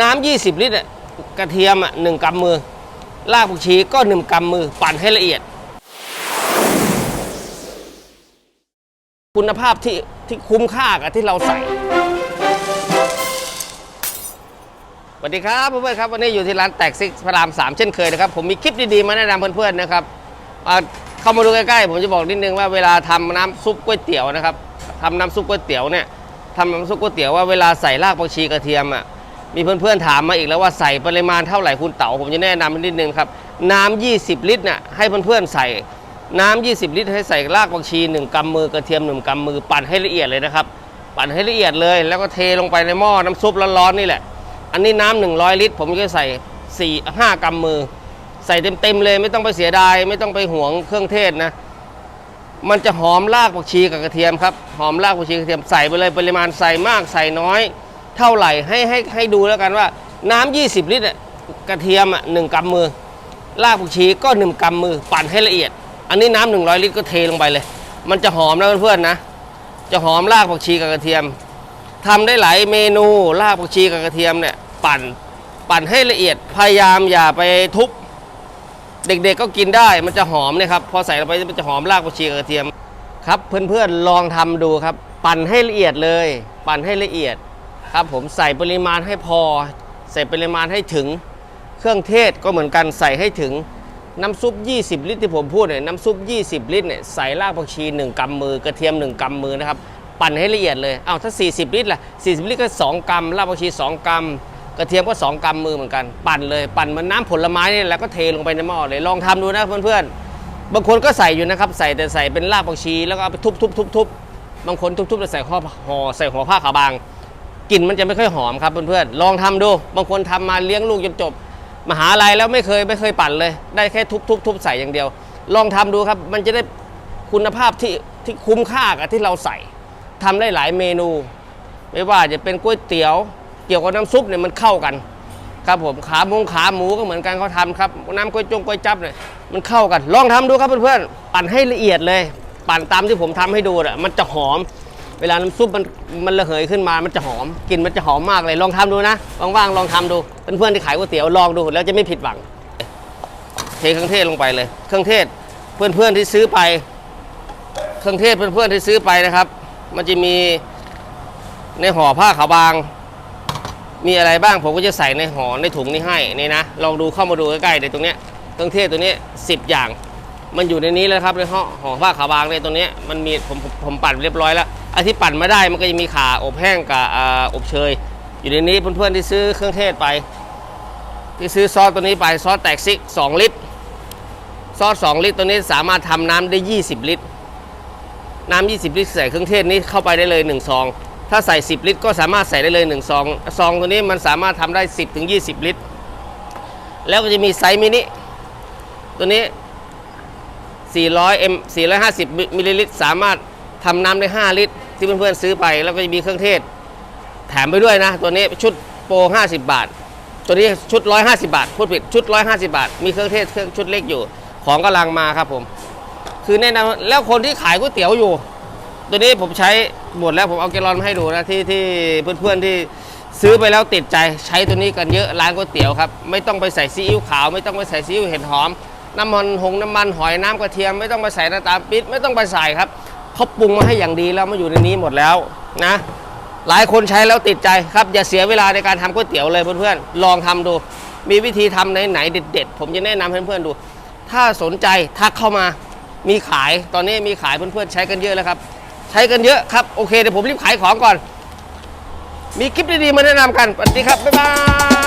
น้ำ20 ลิตรอะกระเทียมอะหนึ่งกำมือรากผักชีก็หนึ่งกำมือปั่นให้ละเอียด คุณภาพที่ที่คุ้มค่ากับที่เราใส่สวัสดีครับเพื่อนๆครับวันนี้อยู่ที่ร้านแตกซิกพระรามสามเช่นเคยนะครับ ผมมีคลิปดีๆ มาแนะนำเพื่อนๆนะครับอ่าเข้ามาดูใกล้ๆ ผมจะบอกนิดนึงว่าเวลาทำน้ำซุปก๋วยเตี๋ยวนะครับทำน้ำซุปก๋วยเตี๋ยวเนี่ยทำน้ำซุปก๋วยเตี๋ยวว่าเวลาใส่รากผักชีกระเทียมอะ มีเพื่อนๆถามมาอีกแล้วว่าใส่ปริมาณเท่าไหร่คุณเต๋าผมจะแนะนำนิดนึงครับ น้ำ 20 ลิตรเนี่ยให้เพื่อนๆใส่น้ำ 20 ลิตร ให้ใส่รากผักชี 1กำมือกระเทียม 1กำมือปั่นให้ละเอียดเลยนะครับ ปั่นให้ละเอียดเลยแล้วก็เทลงไปในหม้อน้ำซุปร้อนๆนี่แหละ อันนี้น้ำหนึ่งร้อยลิตร ผมจะใส่สี่ห้ากำมือ ใส่เต็มๆเลยไม่ต้องไปเสียดาย ไม่ต้องไปห่วงเครื่องเทศนะ มันจะหอมรากผักชีกับกระเทียมครับหอมรากผักชีกระเทียมใส่ไปเลยปริมาณใส่มากใส่น้อย เท่าไหร่ให้ให้ให้ดูแล้วกันว่า น้ำ20 ลิตรกระเทียมอะหนึ่งกำมือรากผักชีก็หนึ่งกำมือปั่นให้ละเอียด อันนี้น้ำหนึ่งร้อยลิตรก็เทลงไปเลย มันจะหอมนะเพื่อนๆนะ จะหอมรากผักชีกับกระเทียมทำได้หลายเมนูรากผักชีกับกระเทียมเนี่ยปั่นปั่นให้ละเอียดพยายามอย่าไปทุบเด็กๆก็กินได้มันจะหอมนะครับพอใส่ลงไปมันจะหอมรากผักชีกับกระเทียมครับ เพื่อนๆลองทำดูครับ ปั่นให้ละเอียดเลย ปั่นให้ละเอียด ครับผมใส่ปริมาณให้พอ ใส่ปริมาณให้ถึง เครื่องเทศก็เหมือนกันใส่ให้ถึงน้ำซุป 20 ลิตรที่ผมพูดเนี่ยน้ำซุป 20 ลิตรเนี่ยใส่รากผักชี 1กำมือกระเทียม 1กำมือนะครับปั่นให้ละเอียดเลยเอ้าถ้า 40 ลิตรล่ะ 40 ลิตรก็ 2กรัมรากผักชี 2กรัมกระเทียมก็ 2กำมือเหมือนกัน ปั่นเลยปั่นเหมันน้ำผลไม้นี่แหล้วก็เทลงไปในหม้อเลยลองทำดูนะเพื่อนๆบางคนก็ใส่อยู่นะครับใส่แต่ใส่เป็นรากผักชีแล้วก็เอาไปทุบทุบทุบทุบบางคนทุบๆแล้วใส่ห่อห่อใส่หัวผ้าขาวบาง กลิ่นมันจะไม่ค่อยหอมครับเพื่อนๆลองทำดู บางคนทำมาเลี้ยงลูกจนจบมหาลัยแล้วไม่เคยไม่เคยปั่นเลย ได้แค่ทุบทุบทุบใส่อย่างเดียว ลองทำดูครับ มันจะได้คุณภาพที่ที่คุ้มค่ากับที่เราใส่ทำได้หลายเมนู ไม่ว่าจะเป็นก๋วยเตี๋ยว เกี่ยวกับน้ำซุปเนี่ยมันเข้ากันครับผมขาหมูขาหมูก็เหมือนกันเขาทำครับน้ำก๋วยจงก๋วยจับเนี่ยมันเข้ากัน ลองทำดูครับเพื่อนๆปั่นให้ละเอียดเลย ปั่นตามที่ผมทำให้ดูน่ะมันจะหอม เวลาน้ำซุปมันมันระเหยขึ้นมา มันจะหอมกลิ่นมันจะหอมมากเลยลองทำดูนะว่างๆลองทำดูเพื่อนๆที่ขายก๋วยเตี๋ยวลองดูแล้วจะไม่ผิดหวังเทเครื่องเทศลงไปเลย เครื่องเทศเพื่อนๆที่ซื้อไป เครื่องเทศเพื่อนๆที่ซื้อไปนะครับ มันจะมีในห่อผ้าขาวบาง มีอะไรบ้างผมก็จะใส่ในห่อในถุงนี้ให้นี่นะลองดูเข้ามาดูใกล้ๆในตรงเนี้ยเครื่องเทศตัวนี้10 อย่าง มันอยู่ในนี้แล้วครับในห่อห่อผ้าขาวบางในตรงเนี้ยมันมีผมผมปั่นเรียบร้อยแล้ว ไอ้ที่ปั่นไม่ได้มันก็จะมีขาอบแห้งกับออบเชย อยู่ในนี้เพื่อนๆที่ซื้อเครื่องเทศไป ที่ซื้อซอสตัวนี้ไปซอสแตกซิก 2 ลิตร ซอส 2 ลิตรตัวนี้สามารถทำน้ำได้ 20 ลิตร น้ำ20 ลิตรใส่เครื่องเทศนี้เข้าไปได้เลย1ซอง ถ้าใส่ 10 ลิตร ก็สามารถใส่ได้เลย1ซองซองตัวนี้มันสามารถทำได้ 10ถึง20 ลิตร แล้วก็จะมีไซส์มินิตัวนี้400 m 450มิลลิลิตรสามารถทำน้ำได้ 5 ลิตร ที่เพื่อนๆซื้อไปแล้วก็จะมีเครื่องเทศ แถมไปด้วยนะ ตัวนี้ชุดโปร 50 บาท ตัวนี้ชุด 150 บาทพูดผิดชุด 150 บาท มีเครื่องเทศเครื่องชุดเล็กอยู่ ของกำลังมาครับผม คือแนะนำแล้วคนที่ขายก๋วยเตี๋ยวอยู่ ตัวนี้ผมใช้หมดแล้วผมเอาแกลอนมาให้ดูนะที่ที่เพื่อนๆที่ซื้อไปแล้วติดใจใช้ตัวนี้กันเยอะร้านก๋วยเตี๋ยวครับไม่ต้องไปใส่ซีอิ๊วขาวไม่ต้องไปใส่ซีอิ๊วเห็ดหอมน้ำมันหงน้ำมันหอยน้ำกระเทียมไม่ต้องไปใส่น้ำตาลปิดไม่ต้องไปใส่ครับ เขาปรุงมาให้อย่างดีแล้วมาอยู่ในนี้หมดแล้วนะ หลายคนใช้แล้วติดใจครับ อย่าเสียเวลาในการทำก๋วยเตี๋ยวเลยเพื่อนๆลองทำดู มีวิธีทำไหนๆเด็ดๆ ผมจะแนะนำให้เพื่อนๆดู ถ้าสนใจทักเข้ามามีขายตอนนี้มีขายเพื่อนๆใช้กันเยอะแล้วครับ ใช้กันเยอะครับโอเคเดี๋ยวผมรีบขายของก่อน มีคลิปดีๆมาแนะนำกันสวัสดีครับบ๊ายบาย